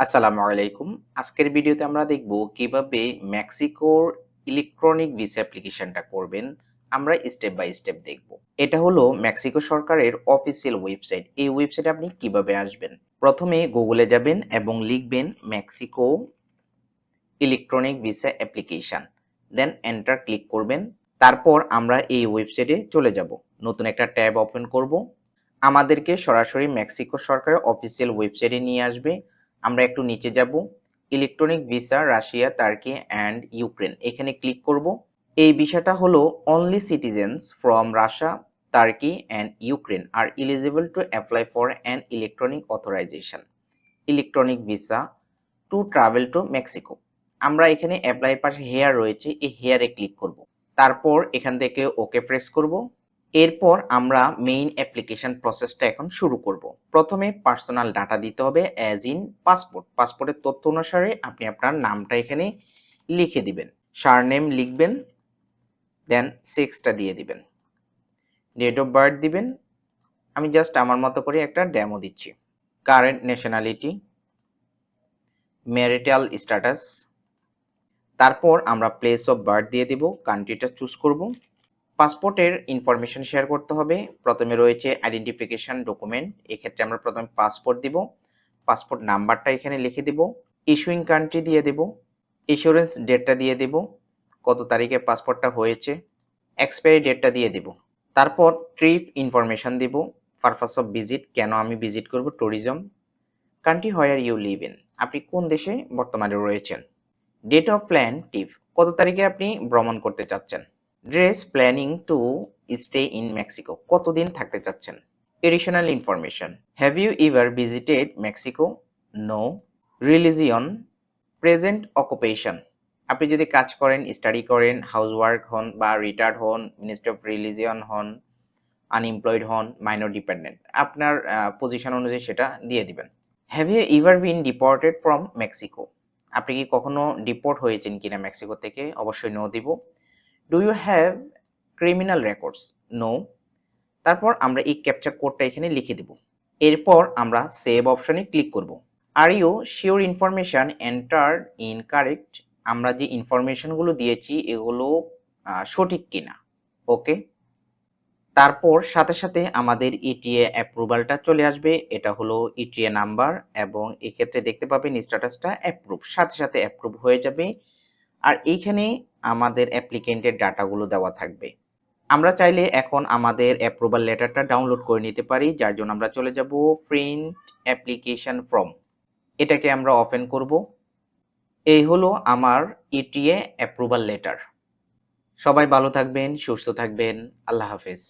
আসসালামু আলাইকুম। আজকের ভিডিওতে আমরা দেখব কীভাবে মেক্সিকোর ইলেকট্রনিক ভিসা অ্যাপ্লিকেশনটা করবেন। আমরা স্টেপ বাই স্টেপ দেখব। এটা হলো মেক্সিকো সরকারের অফিসিয়াল ওয়েবসাইট। এই ওয়েবসাইটে আপনি কীভাবে আসবেন? প্রথমে গুগলে যাবেন এবং লিখবেন Mexico electronic visa application. Then enter click করবেন। তারপর আমরা এই ওয়েবসাইটে চলে যাব। নতুন একটা ট্যাব ওপেন করব। আমাদেরকে সরাসরি মেক্সিকো সরকারের অফিসিয়াল ওয়েবসাইটে নিয়ে আসবে। আমরা একটু নিচে যাব। Electronic visa, Russia, Turkey and Ukraine. এখানে ক্লিক করব। এই ভিসাটা হলো only citizens from Russia Turkey and Ukraine are eligible to apply for an electronic authorization electronic visa to travel to Mexico আমরা এখানে অ্যাপ্লাই পাশে হেয়ার রয়েছে, এই হেয়ারে ক্লিক করব। তারপর এখান থেকে ওকে প্রেস করব। এরপর আমরা মেইন অ্যাপ্লিকেশন প্রসেসটা এখন শুরু করব। প্রথমে পার্সোনাল ডাটা দিতে হবে অ্যাজ ইন পাসপোর্ট পাসপোর্টের তথ্য অনুসারে আপনি আপনার নামটা এখানে লিখে দিবেন। সারনেম লিখবেন দেন সেক্সটা দিয়ে দিবেন। ডেট অফ বার্থ দিবেন। আমি জাস্ট আমার মতো করে একটা ড্যামো দিচ্ছি। কারেন্ট ন্যাশনালিটি ম্যারিটাল স্ট্যাটাস তারপর আমরা প্লেস অফ বার্থ দিয়ে দেব। কান্ট্রিটা চুজ করব। পাসপোর্টের ইনফরমেশন শেয়ার করতে হবে। প্রথমে রয়েছে আইডেন্টিফিকেশন ডকুমেন্ট এক্ষেত্রে আমরা প্রথমে পাসপোর্ট দিব, পাসপোর্ট নাম্বারটা এখানে লিখে দেব ইস্যুইং কান্ট্রি দিয়ে দেব ইন্স্যুরেন্স ডেটটা দিয়ে দেব, কত তারিখে পাসপোর্টটা হয়েছে এক্সপায়ারি ডেটটা দিয়ে দেব। তারপর ট্রিপ ইনফরমেশন দিব পারপাস অফ ভিজিট কেন আমি ভিজিট করব tourism country where you live in আপনি কোন দেশে বর্তমানে রয়েছেন ডেট অফ প্ল্যান টিপ কত তারিখে আপনি ভ্রমণ করতে চাচ্ছেন। Dress planning to stay in Mexico. কতদিন থাকতে চাচ্ছেন? Additional information have you ever visited Mexico no religion present occupation আপনি যদি কাজ করেন স্টাডি করেন হাউসওয়ার্ক হন বা রিটায়ার্ড হন মিনিস্ট্রি অফ রিলিজিয়ন হন আনএমপ্লয়েড হন মাইনর ডিপেন্ডেন্ট আপনার পজিশন অনুযায়ী সেটা দিয়ে দিবেন। Have you ever been deported from Mexico আপনি কি কখনো ডিপোর্ট হয়েছেন কিনা মেক্সিকো থেকে? অবশ্যই নো দিব। Do you have criminal records no তারপর আমরা এই ক্যাপচার কোডটা এখানে লিখে দেব। এরপর আমরা সেভ অপশনে ক্লিক করব। Are you sure information enter in correct আমরা যে ইনফরমেশনগুলো দিয়েছি এগুলো সঠিক কিনা? ওকে তারপর সাথে সাথে আমাদের ইটিএ অ্যাপ্রুভালটা চলে আসবে। এটা হলো ইটিএ নাম্বার এবং এক্ষেত্রে দেখতে পাবেন স্ট্যাটাসটা অ্যাপ্রুভ সাথে সাথে অ্যাপ্রুভ হয়ে যাবে। আর এইখানে আমাদের অ্যাপ্লিকেন্টের ডাটাগুলো দেওয়া থাকবে। আমরা চাইলে এখন আমাদের অ্যাপ্রুভাল লেটারটা ডাউনলোড করে নিতে পারি, যার জন্য আমরা চলে যাব প্রিন্ট অ্যাপ্লিকেশন ফর্ম এটাকে আমরা ওপেন করব। এই হলো আমার ইটিএ অ্যাপ্রুভাল লেটার সবাই ভালো থাকবেন, সুস্থ থাকবেন, আল্লাহ হাফেজ।